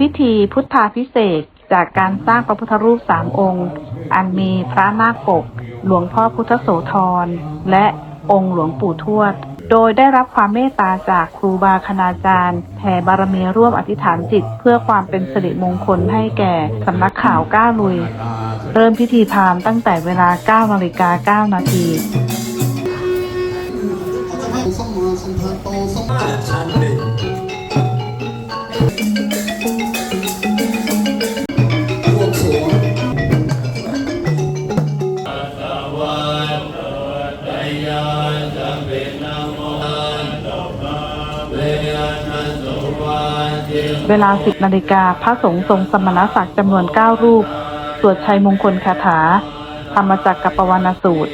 พิธีพุทธาพิเศษจากการสร้างพระพุทธรูปสามองค์ อันมีพระนาคปก หลวงพ่อพุทธโสธร และองค์หลวงปู่ทวด โดยได้รับความเมตตาจากครูบาคณาจารย์แผ่บารมีร่วมอธิษฐานจิต เพื่อความเป็นสิริมงคลให้แก่สำนักข่าวก้าลุย เริ่มพิธีพามตั้งแต่เวลา9นาฬิกา9นาทีสมมาสมพันโตสมมาบ เวลา 10นาฬิกาพระสงฆ์ทรงสมณศักดิ์จำนวน 9 รูป สวดชัยมงคลคาถาธรรมจักรกับปวรรณสูตร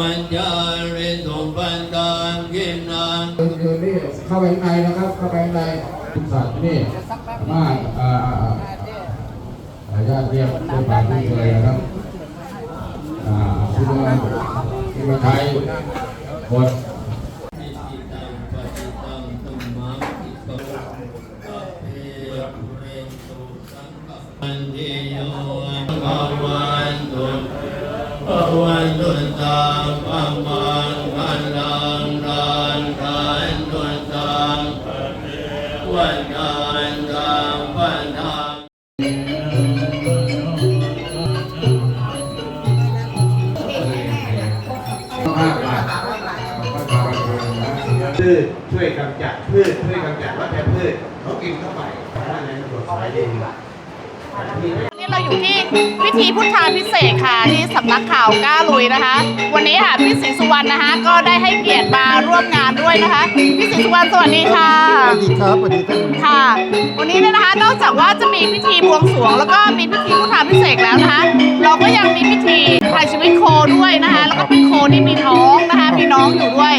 มัญจาริสุปันตังกินังคือนี่เข้าไปในนะครับ เข้าไปในทุกสัตว์นี่มาอ่าอาญาติเรียกเป็นปากด้วยเลยนะครับอ่าคุณว่าคุณมาไทยกด พืช ช่วยกำจัดพืช ช่วยกำจัดวัชพืชเขากินเข้าไปถ้าในระบบสายดินนี่เราอยู่ ที่พิธีพุทธาพิเศษกค่ะที่สำนักข่าวก้าลุยนะคะ วันนี้ค่ะพี่ศรีสุวรรณนะคะ ก็ได้ให้เกียรติมาร่วมงานด้วยนะคะพี่ศรีสุวรรณสวัสดีค่ะ สวัสดีครับสวัสดีท่านค่ะ วันนี้เนี่ยนะคะนอกจากว่าจะมีพิธีบวงสรวง แล้วก็มีพิธีพุทธาพิเศษกแล้วนะคะ เราก็ยังมีพิธีถ่ายชีวิตโคด้วยนะคะ แล้วก็เป็นโคที่มีท้องนะคะ มีน้องอยู่ด้วย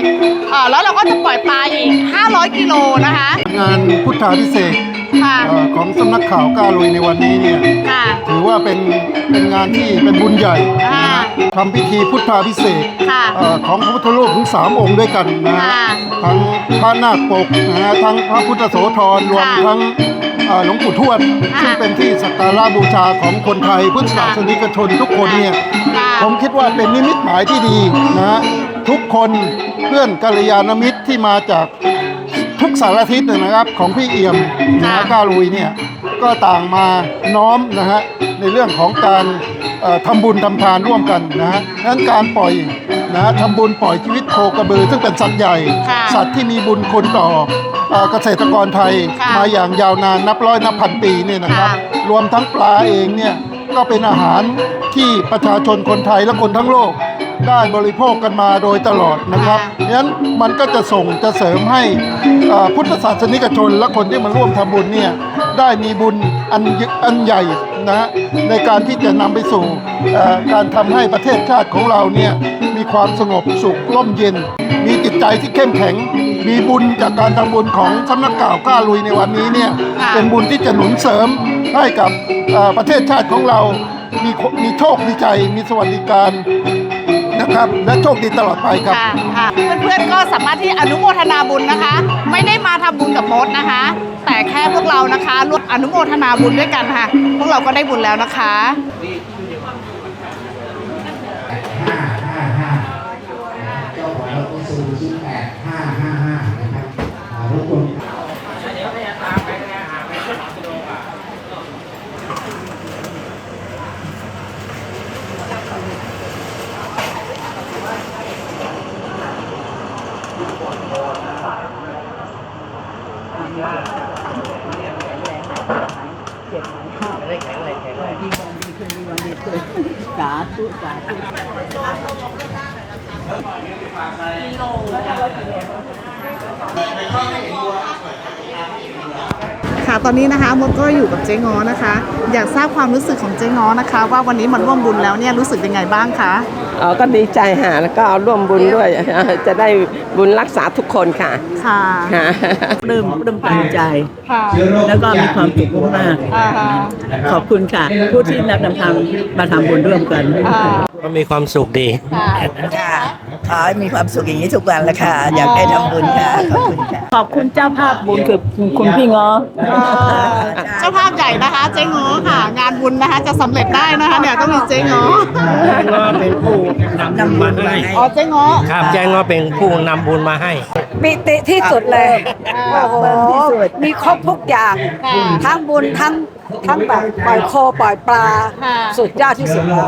เอ่อแล้วเราก็จะปล่อยปลาอีก 500 กิโลนะคะ งานพุทธาพิเศษก ค่ะ เอ่อของสำนักข่าวก้าลุยในวันนี้เนี่ยค่ะ ถือว่าเป็นเป็นงานที่เป็นบุญใหญ่อ่าทำพิธีพุทธาพิเศษกค่ะเอ่อของพระพุทธรูปถึงสามองค์ด้วยกันนะฮะค่ะทั้งพระนาคปกนะฮะทั้งพระพุทธโสธรรวมค่ะทั้งเอ่อหลวงปู่ทวดอ่าซึ่งเป็นที่สักการะบูชาของคนไทยพุทธศาสนิกชนทุกคนเนี่ย ค่ะ ผมคิดว่าเป็นนิมิตหมายที่ดีนะฮะทุกคนเพื่อนกัลยาณมิตรที่มาจาก ทุกสารทิศเลยนะครับของพี่เอี่ยมนะฮะก้าลุยเนี่ยก็ต่างมาน้อมนะฮะในเรื่องของการเอ่อทำบุญทำทานร่วมกันนะฮะนั้นการปล่อยนะฮะทำบุญปล่อยชีวิตโคกระบือ ซึ่งเป็นสัตว์ใหญ่ค่ะสัตว์ที่มีบุญคุณต่อเอ่อเกษตรกรไทยค่ะมาอย่างยาวนานนับร้อยนับพันปีเนี่ยนะครับค่ะรวมทั้งปลาเองเนี่ยก็เป็นอาหารที่ประชาชนคนไทยและคนทั้งโลก ได้บริโภคกันมาโดยตลอดนะครับฉะนั้นมันก็จะส่งจะเสริมให้เอ่อพุทธศาสนิกชน และคนที่มาร่วมทำบุญเนี่ยได้มีบุญอันยึอันใหญ่นะฮะในการที่จะนำไปสู่เอ่อการทำให้ประเทศชาติของเราเนี่ยมีความสงบสุขร่มเย็น มีจิตใจที่เข้มแข็ง มีบุญจากการทำบุญของสำนักข่าวกล้าลุยในวันนี้เนี่ยค่ะเป็นบุญที่จะหนุนเสริมให้กับเอ่อประเทศชาติของเรามีโคมีโชค มีใจ มีสวัสดิการ นะครับ และโชคดีตลอดไปครับ ค่ะค่ะเพื่อนๆก็สามารถที่อนุโมทนาบุญนะคะ ไม่ได้มาทำบุญกับมดนะคะ แต่แค่พวกเรานะคะร่วมอนุโมทนาบุญด้วยกันค่ะ พวกเราก็ได้บุญแล้วนะคะ ห้าห้าห้าเจ้าของรถตู้ซูซูแปดห้าห้าห้านะครับอ่ารถยนต์ เจ็บไหมไม่ได้แข็งแรงแข็งแรง ค่ะต อนนี้นะคะมดก็อยู่กับเจ๊ง้อนะคะ อยากทราบความรู้สึกของเจ๊ง้อนะคะ ว่าวันนี้มาร่วมบุญแล้วเนี่ยรู้สึกยังไงบ้างคะอ๋อก็ดีใจฮะแล้วก็เอาร่วมบุญด้วย จะได้บุญรักษาทุกคนค่ะ ค่ะค่ะปลื้มปลื้มปลื้มใจ ค่ะแล้วก็มีความสุขมาก อ่าฮะๆขอบคุณค่ะ ผู้ที่นำทำมาทำบุญร่วมกัน อ่า ก็มีความสุขดีค่ะค่ะขอให้มีความสุขอย่างนี้ทุกวันละค่ะ อยากให้ทำบุญค่ะ ขอบคุณค่ะ ขอบคุณเจ้าภาพบุญคือคุณพี่ง้อเจ้าภาพใหญ่นะคะ เจ๊ง้อค่ะ งานบุญนะคะ จะสำเร็จได้นะคะเนี่ยต้องมีเจ๊ง้อก็เป็นผู้นำบุญมาให้อ๋อเจ๊ง้อครับแจ้งว่าเป็นผู้นำบุญมาให้ ปิติที่สุดเลย โอ้โห มีครบทุกอย่างค่ะทั้งบุญทั้ง ทั้งแบบปล่อยโคปล่อยปลา ค่ะ สุดยอดที่สุดแล้ว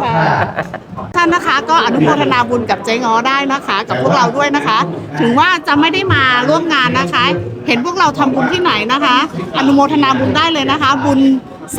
ท่านนะคะก็อนุโมทนาบุญกับเจ๊ง้อได้นะคะ กับพวกเราด้วยนะคะ ถึงว่าจะไม่ได้มาร่วมงานนะคะ เห็นพวกเราทำบุญที่ไหนนะคะ อนุโมทนาบุญได้เลยนะคะ บุญ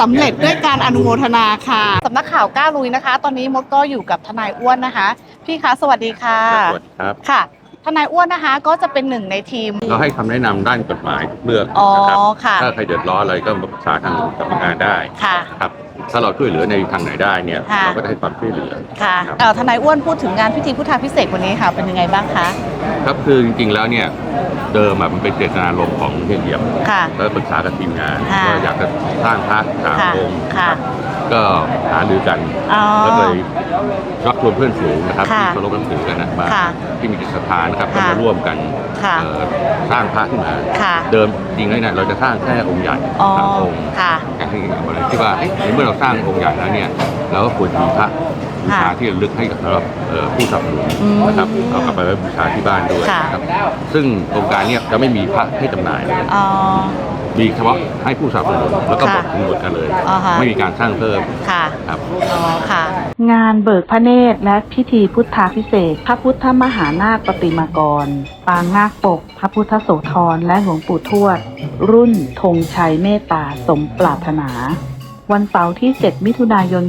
สำเร็จด้วยการอนุโมทนาค่ะสำนักข่าวกล้าลุยนะคะ ตอนนี้มดก็อยู่กับทนายอ้วนนะคะ พี่คะสวัสดีค่ะ สวัสดีครับ ค่ะ ทนายอ้วนนะคะก็จะเป็นหนึ่งในทีม เราให้คำแนะนำด้านกฎหมายทุกเรื่องอ๋อนะครับค่ะ ถ้าใครเดือดร้อนอะไรก็มาปรึกษาทางกรรมการได้ค่ะ ครับ ถ้าเราช่วยเหลือในทางไหนได้เนี่ยค่ะ เราก็จะให้ความช่วยเหลือ ค่ะครับ เอ่อทนายอ้วนพูดถึงงานพิธีพุทธาพิเศษกวันนี้ค่ะ เป็นยังไงบ้างคะ ครับคือจริงๆแล้วเนี่ยเดิมอะมันเป็นเจตนารมณ์ของเฮียเหยียบค่ะ แล้วปรึกษากับทีมงานค่ะว่าอยากจะสร้างพระสามค่ะองค์ค่ะครับก็หารือกันอ๋อแล้วเลยชักชวนเพื่อนฝูงนะครับค่ะที่เคารพนับถือกันนะมาค่ะที่มีจิตศรัทธานะครับก็ค่ะมาร่วมกัน ค่ะเอ่อสร้างพระขึ้นมา ค่ะเดิมจริงๆแล้วเนี่ยเราจะสร้างแค่องค์ใหญ่อ๋อสามองค์ค่ะอย่างที่บอกเลยที่ว่าเอ๊ะในเมื่อเราสร้างองค์ใหญ่แล้วเนี่ยเราก็ควรจะมีพระบูชาค่ะที่ระลึกให้กับสำหรับเอ่อผู้สนับสนุนอืมนะครับเอากลับไปไว้บูชาที่บ้านด้วยค่ะ นะครับซึ่งโครงการเนี้จะไม่มีพระให้จำหน่ายเลย อ๋อ มีเฉพาะให้ผู้สนับสนุนแล้วก็บค่ะอกถึงหมดกันเลย อ่าฮะ ไม่มีการสร้างเพิ่มค่ะ ครับ อ๋อ ค่ะ งานเบิกพระเนตรและพิธีพุทธาพิเศษกพระพุทธมหานาคปฏิมากร ปางนาคปก พระพุทธโสธรและหลวงปู่ทวด รุ่นธงชัยเมตตาสมปรารถนา วันเสาร์ที่ 7 มิถุนายน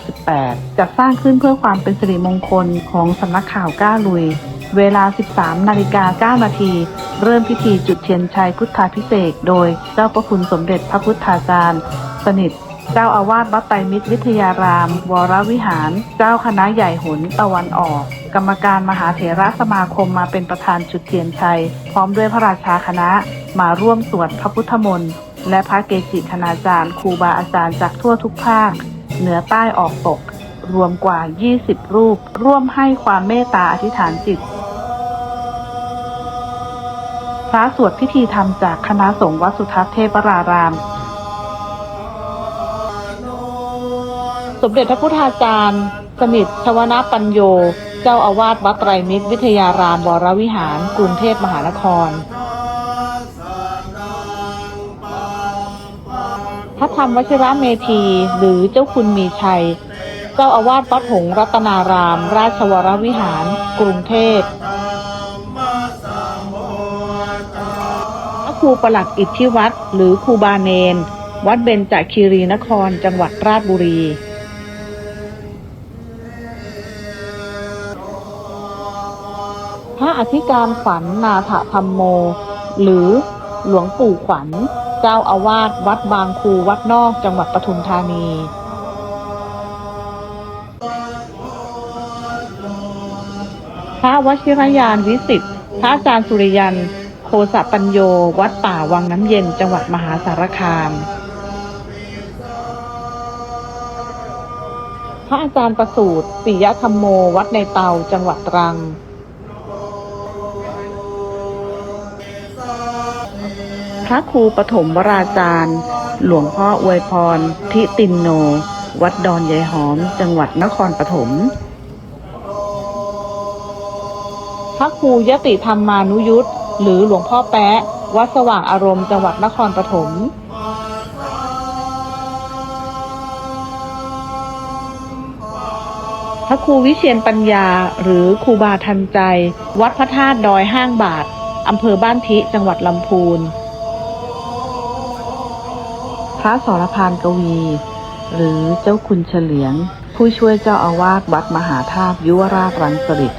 2568 จะสร้างขึ้นเพื่อความเป็นสิริมงคลของสำนักข่าวก้าลุย เวลา 13 นาฬิกา 9 นาที เริ่มพิธีจุดเทียนชัยพุทธาพิเศษโดยเจ้าประคุณสมเด็จพระพุทธาจารย์ สนิท เจ้าอาวาสวัดไตรมิตรวิทยาราม วรวิหาร เจ้าคณะใหญ่หนตะวันออก กรรมการมหาเถระสมาคมมาเป็นประธานจุดเทียนชัย พร้อมด้วยพระราชาคณะ มาร่วมสวดพระพุทธมนต์และพระเกจิคณาจารย์ครูบาอาจารย์จากทั่วทุกภาค เหนือใต้ออกตกรวมกว่า 20 รูป ร่วมให้ความเมตตาอธิษฐานจิต ระสวดพิธีธรรมจากคณะสงฆ์วัดสุทัศน์เทพราราม สมเด็จพระพุทธาจารย์ สนิทชวนาปัญโย เจ้าอาวาสวัดไตรมิตรวิทยารามวรวิหาร กรุงเทพมหานคร พระธรรมวชิระเมธี หรือเจ้าคุณมีชัย เจ้าอาวาสวัดหงรัตนาราม ราชวรวิหาร กรุงเทพ ระครูประหลัดอิทธิวัตรหรือครูบาเนน วัดเบญจคีรีนคร จังหวัดราชบุรี พระอธิการขวัญนาถธรรมโม หรือหลวงปู่ขวัญ เจ้าอาวาสวัดบางครูวัดนอกจังหวัดปทุมธานีพระวชิรยานวิสิทธิ์พระอาจารย์สุริยัน สะปัญโย วัดป่าวังน้ำเย็น จังหวัดมหาสารคาม พระอาจารย์ประสูตรปิยธรรมโม วัดในเตา จังหวัดตรัง พระครูปฐมวราจารย์ หลวงพ่ออวยพร ทิตินโน วัดดอนยายหอม จังหวัดนครปฐมพระครูยติธรรมานุยุต หรือหลวงพ่อแป๊ะ วัดสว่างอารมณ์จังหวัดนครปฐมพระครูวิเชียนปัญญา หรือครูบาทันใจ วัดพระธาตุดอยห้างบาทอำเภอบ้านทิจังหวัดลำพูน พระสรพานกวี หรือเจ้าคุณเฉลียง ผู้ช่วยเจ้าอาวาสวัดมหาธาตุยุวราชรังสฤษ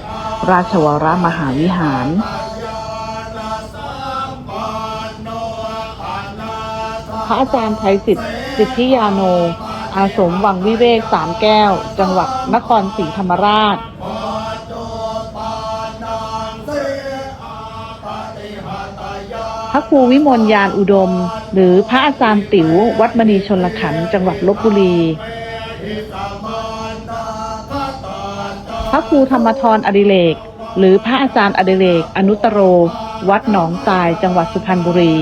ราชวรมหาวิหาร ระอาจารย์ไทยสิทธิ์สิทธิยาโน อาสมวังวิเวกสามแก้ว จังหวัดนครศรีธรรมราช พระครูวิมลยานอุดม หรือพระอาจารย์ติ๋ววัดมณีชนลขันธ์จังหวัดลบบุรี พระครูธรรมทรอดิเลก หรือพระอาจารย์อดิเลก อนุตตโร วัดหนองทรายจังหวัดสุพรรณบุรี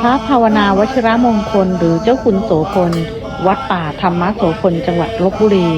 พระภาวนาวชิระมงคล หรือเจ้าคุณโสพล วัดป่าธรรมโสพลจังหวัดลบบุรี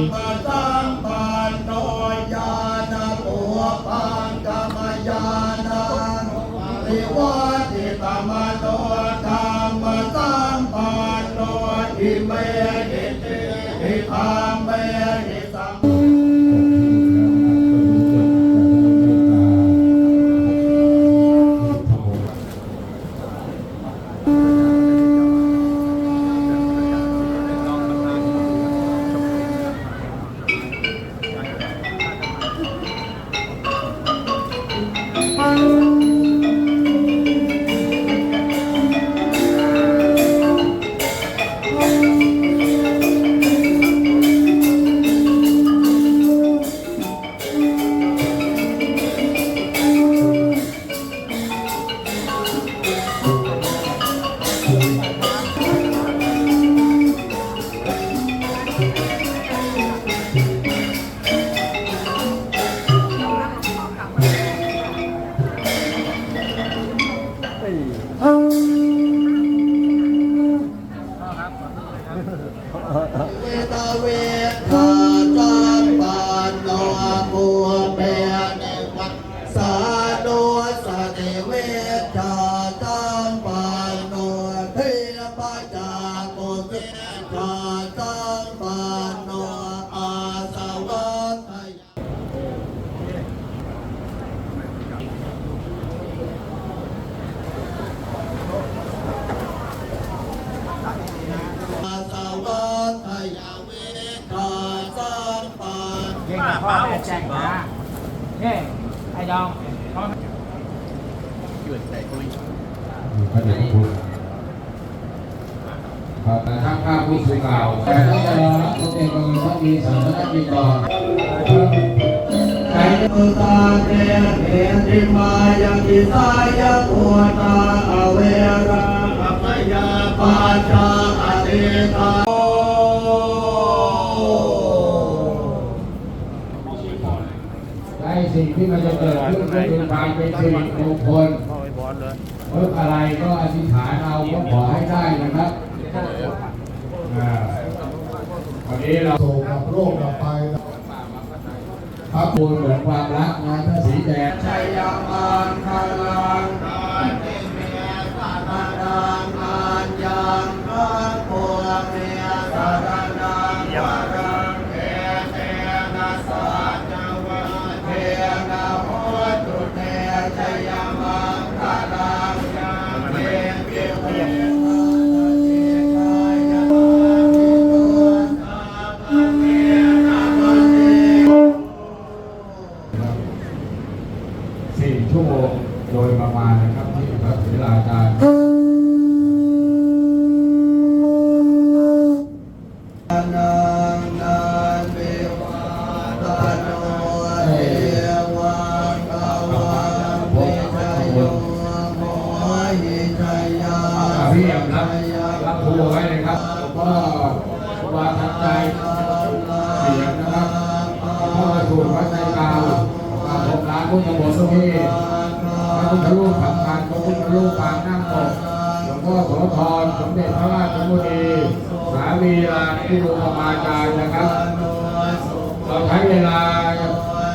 โน เดชพระคุณขอบคุณข้าผู้สื่อข่าวแต่ก็จะรอรับตัวเองก็มีพระมีสามนักบินก่อนใจตุตาเตเตติมายังกิสายะโวตาอเวราอัปยาปาชาอติตา มันจะเกิดขึ้นก็เป็นความเป็นสิริมงคลเมื่ออะไรก็อธิษฐานเอาก็ขอให้ได้นะครับวันนี้เราส่งกับโรคกับไปพระปูนเหมือนความรักนะถ้าสีแดงชัยยามันคาลังกาติเมตานานังอัญญังคันโพเมสารานังวารั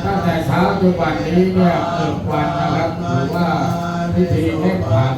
ตั้งแต่เช้าจนวันนี้เนี่ยหนึ่งวันนะครับถือว่าพิธีเร่งผ่าน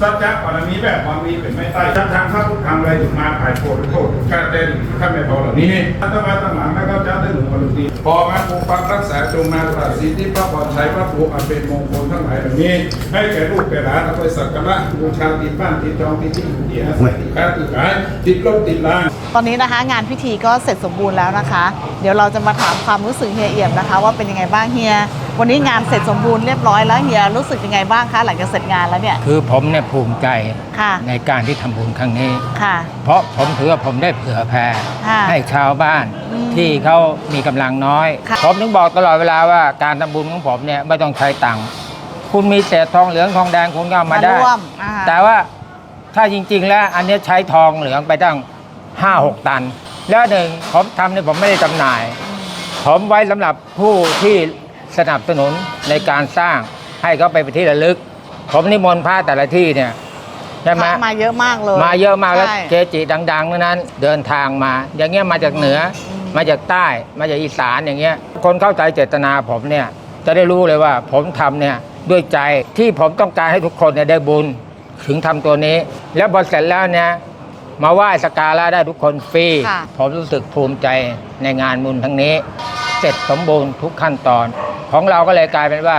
สัจจะบารมีแบบความมีเป็นไม่ใต้ทั้งทางพระพุทธธรรมอะไรถึงมาถ่ายโทษโทษแค่เต้นแค่ไม่พอเหล่านี้ถ้ามาตั้งหลังแล้วก็จะได้หนึ่งวันตีพอมาปกปักรักษาจงมาตราสีที่พระพรชัยพระถูอันเป็นมงคลทั้งหลายเหล่านี้ ให้แก่ลูกแก่หลานเอาไปสักการะบูชาติดบ้านติดจองติดที่อยู่ที่อาศัยติดค้าติดขายติดรถติดลานตอนนี้นะคะงานพิธีก็เสร็จสมบูรณ์แล้วนะคะ เดี๋ยวเราจะมาถามความรู้สึกเฮียเอี่ยมนะคะ ว่าเป็นยังไงบ้างเฮียวันนี้งานเสร็จสมบูรณ์เรียบร้อยแล้วเฮียรู้สึกยังไงบ้างคะหลังจากเสร็จงานแล้วเนี่ย คือผมเนี่ยภูมิใจค่ะในการที่ทำบุญครั้งนี้ ค่ะ เพราะผมถือว่าผมได้เผื่อแผ่ค่ะให้ชาวบ้านอืมที่เขามีกำลังน้อย ค่ะ ผมถึงบอกตลอดเวลาว่าการทำบุญของผมเนี่ยไม่ต้องใช้ตังค์คุณมีเศษทองเหลืองทองแดงคุณก็เอามาได้ ร่วมอ่าแต่ว่าถ้าจริง ๆ แล้วอันเนี้ยใช้ทองเหลืองไปตั้ง 5 6 ตัน แล้วหนึ่งผมทำเนี่ยผมไม่ได้จำหน่าย ผมไว้สำหรับผู้ที่ สนับสนุนในการสร้างให้เขาไปเป็นที่ระลึก ผมนิมนต์พระแต่ละที่เนี่ยใช่ไหมพระมาเยอะมากเลยมาเยอะมากแล้วใช่ เกจิดังๆทั้งนั้นเดินทางมา อย่างเงี้ยมาจากเหนืออมาจากใต้มาจากอีสานอย่างเงี้ยคนเข้าใจเจตนาผมเนี่ยจะได้รู้เลยว่าผมทำเนี่ยด้วยใจที่ผมต้องการให้ทุกคนเนี่ยได้บุญถึงทำตัวนี้ แล้วพอเสร็จแล้วเนี่ยมาไหว้สกการะได้ทุกคนฟรีค่ะ ผมรู้สึกภูมิใจในงานบุญทั้งนี้ เสร็จสมบูรณ์ทุกขั้นตอน ของเราก็เลยกลายเป็นว่า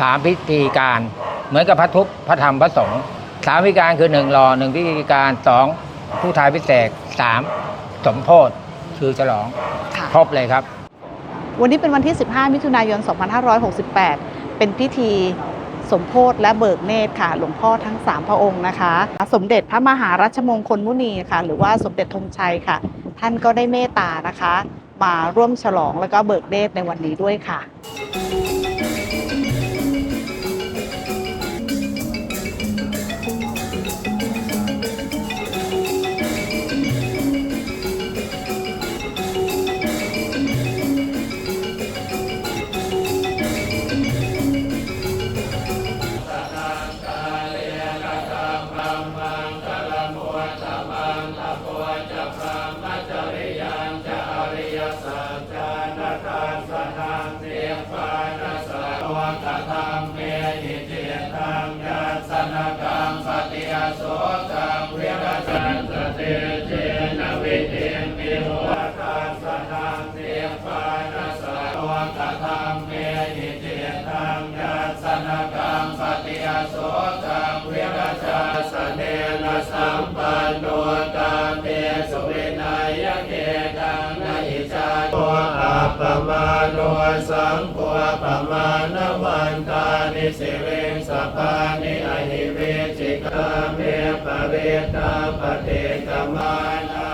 สามพิธีการ เหมือนกับพระทุกข์พระธรรมพระสงฆ์สามพิธีการคือหนึ่งรอหนึ่งพิธีการสองผู้ทายพิเศษสามสมโพธคือฉลองค่ะครบเลยครับ วันนี้เป็นวันที่ 15 มิถุนายน 2568 เป็นพิธีสมโพธและเบิกเนตรค่ะ หลวงพ่อทั้ง 3 พระองค์นะคะ สมเด็จพระมหารัชมงคลมุนีค่ะ หรือว่าสมเด็จธงชัยค่ะ ท่านก็ได้เมตตานะคะ มาร่วมฉลองแล้วก็เบิกเนตรในวันนี้ด้วยค่ะ ตังปันโนตาเตสุเวนายเกตังนาอิจาตัวอัปปมาโนสังโฆปมาณวันตานิสิเวสัพพานิอหิเวจิกาเมปะเวตาปเตตมานา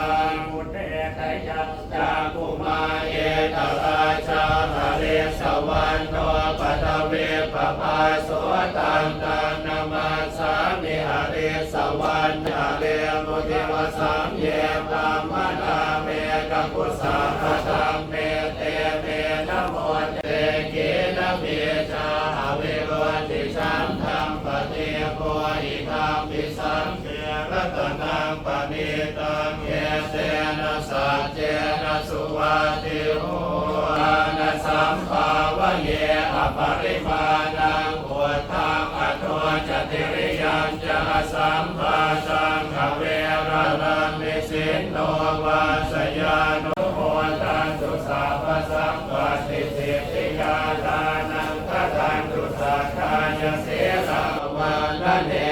มุเตตยัตจากุมาเยตราชาภะเรสวันโนปะทเวปะภาโสตันต วัติโหนะสัมภาวะเยอปริมาณังอุทังอโทจติริยังจะสัมภาสังขเวระนังนิสินโนวาสยานุโมตันตุสาปสังปติสิทธิยาทานังคตันตุสักขายเสราวานเนกวิวิธา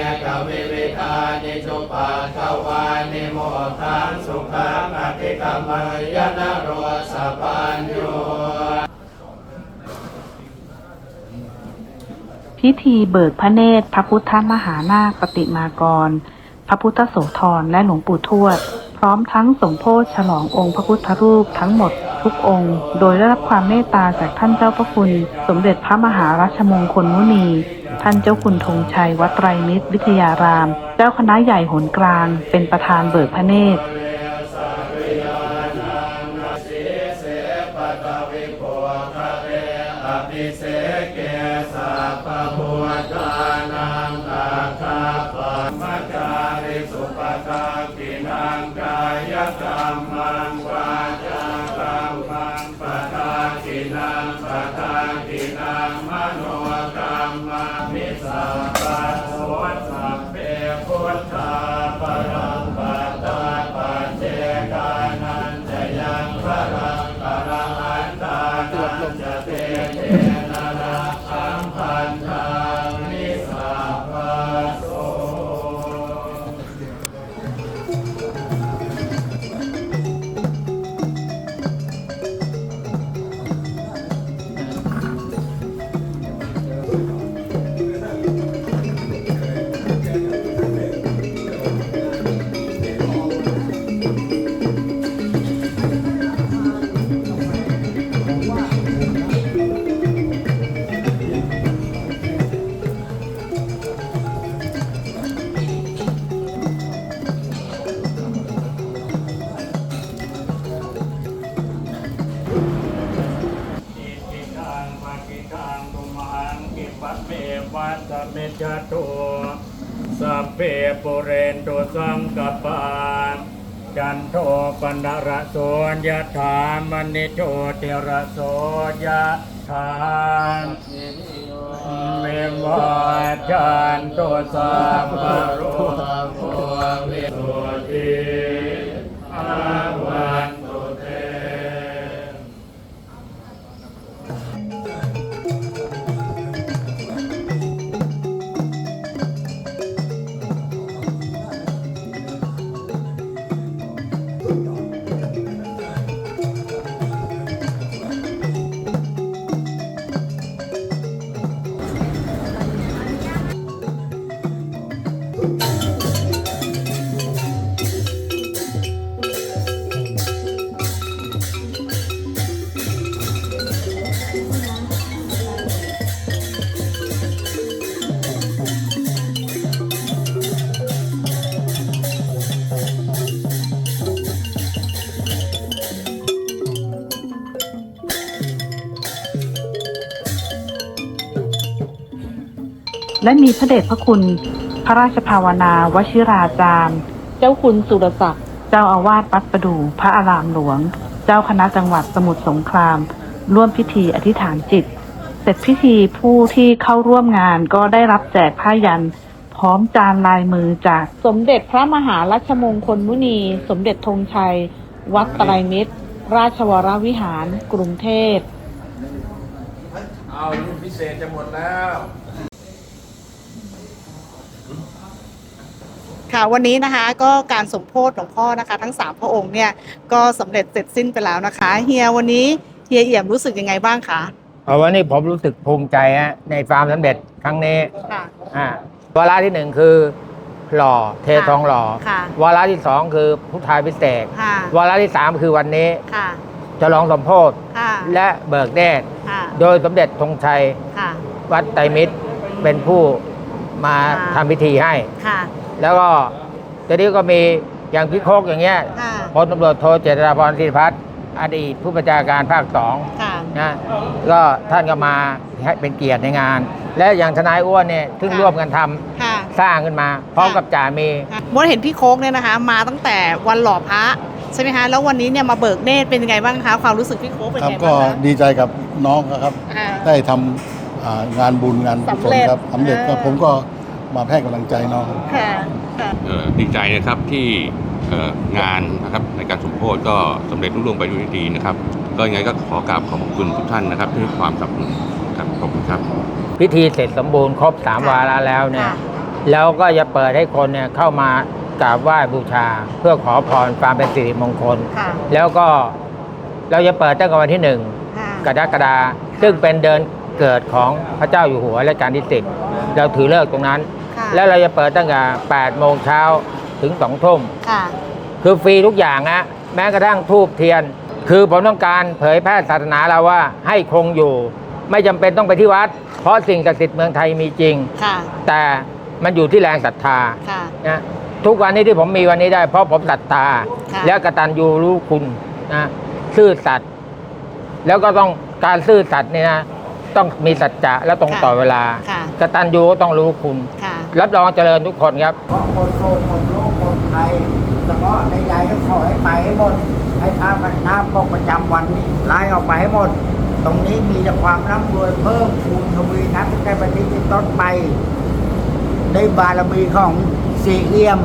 นิจุปาทวานิโมทังสุขังอภิกรรมยนโรสปัญโยพิธีเบิกพระเนตรพระพุทธมหานาคปฏิมากร พระพุทธโสธรและหลวงปู่ทวด พร้อมทั้งสมโพธฉลององค์พระพุทธรูปทั้งหมดทุกองค์ โดยได้รับความเมตตาจากท่านเจ้าพระคุณ สมเด็จพระมหารัชมงคลมุนี ท่านเจ้าคุณธงชัยวัดไตรมิตรวิทยาราม เจ้าคณะใหญ่หนกลาง เป็นประธานเบิกพระเนตร ปุเรนตุสังกปาจันโทปนระโสยถามณิโชติระโสยถามเมวัจจันโตสัพพะโร และมีพระเดชพระคุณ พระราชภาวนาวชิราจารย์ เจ้าคุณสุรศักดิ์เจ้าอาวาสวัดประดู่พระอารามหลวง เจ้าคณะจังหวัดสมุทรสงคราม ร่วมพิธีอธิษฐานจิต เสร็จพิธีผู้ที่เข้าร่วมงานก็ได้รับแจกผ้ายันพร้อมจานลายมือจาก สมเด็จพระมหารัชมงคลมุนี สมเด็จธงชัย วัดไตรมิตร ราชวรวิหาร กรุงเทพ เอารุ่นพิเศษจะหมดแล้ว ค่ะวันนี้นะคะก็การสมโพธิหลวงพ่อนะคะ ทั้งสามพระองค์เนี่ยก็สำเร็จเสร็จสิ้นไปแล้วนะคะเฮียวันนี้เฮียเอี่ยมรู้สึกยังไงบ้างคะเอาวันนี้ผมรู้สึกภูมิใจฮะในความสำเร็จครั้งนี้ค่ะอ่าวาระที่หนึ่งคือหล่อเททองหล่อค่ะวาระที่สองคือพุทธาพิเศษกค่ะวาระที่สามคือวันนี้ค่ะฉลองสมโพธิค่ะและเบิกเนตรค่ะโดยสมเด็จธงชัยค่ะวัดไตรมิตรเป็นผู้มาค่ะทำพิธีให้ค่ะ แล้วก็ทีนี้ก็มีอย่างพิโคกอย่างเงี้ยค่ะพลตำรวจโทเจตราพรศิริพัฒน์อดีตผู้บัญชาการภาคสองค่ะนะก็ท่านก็มาให้เป็นเกียรติในงาน และอย่างทนายอ้วนเนี่ยซึ่งร่วมกันทำค่ะ สร้างขึ้นมา พร้อมกับจ่าเมย์ มดเห็นพี่โค้กเนี่ยนะคะ มาตั้งแต่วันหล่อพระใช่ไหมคะแล้ววันนี้เนี่ยมาเบิกเนตรเป็นยังไงบ้างคะความรู้สึกพี่โค้กเป็นครับยังไงก็บ้างคะดีใจกับน้องครับ อ่า ได้ทำอ่างานบุญงานกุศสำลเร็จครับสำเร็จเออก็ผมก็ มาให้กำลังใจน้อง ค่ะค่ะ เอ่อดีใจนะครับที่เอ่องานนะครับในการสมโพธิก็สำเร็จรุ่งเรืองไปด้วยดีนะครับ ก็ยังไงก็ขอกราบขอบคุณทุกท่านนะครับที่ให้ความสนับสนุนครับขอบคุณครับ พิธีเสร็จสมบูรณ์ครบสามวาระแล้วเนี่ยแล้วก็จะเปิดให้คนเนี่ยเข้ามากราบไหว้บูชา เพื่อขอพรความเป็นสิริมงคล ค่ะแล้วก็เราจะเปิดตั้งแต่วันที่หนึ่งค่ะกรกฎาคมซึ่งเป็นเดือนเกิดของพระเจ้าอยู่หัวรัชกาลที่สิบเราถือเลิกษ์ตรงนั้นค่ะ แล้วเราจะเปิดตั้งแต่8โมงเช้าถึง2ทุ่มค่ะ คือฟรีทุกอย่างนะแม้กระทั่งทูบเทียน คือผมต้องการเผยแพร่ศาสนาเราว่าให้คงอยู่ ไม่จำเป็นต้องไปที่วัด เพราะสิ่งศักดิ์สิทธิ์เมืองไทยมีจริง ค่ะ แต่มันอยู่ที่แรงศรัทธาค่ะ นะทุกวันนี้ที่ผมมีวันนี้ได้ เพราะผมศรัทธา ค่ะ และกตัญญูรู้คุณนะซื่อสัตย์แล้วก็ต้องการซื่อสัตย์เนี่ยนะ ต้องมีสัจจะและตรงต่อเวลาค่ะ กตัญญูก็ต้องรู้คุณ ค่ะ รับรองเจริญทุกคนครับ เพราะคนโกงคนโลกคนไทยเฉพาะในใจก็ขอให้ไปให้หมดให้พาพันธาปกประจำวันนี้ไล่ออกไปให้หมด ตรงนี้มีแต่ความร่ำรวยเพิ่มคูณทวีนับตั้งแต่บัดนี้เป็นต้นไปในบารมีของเสียเอี่ยม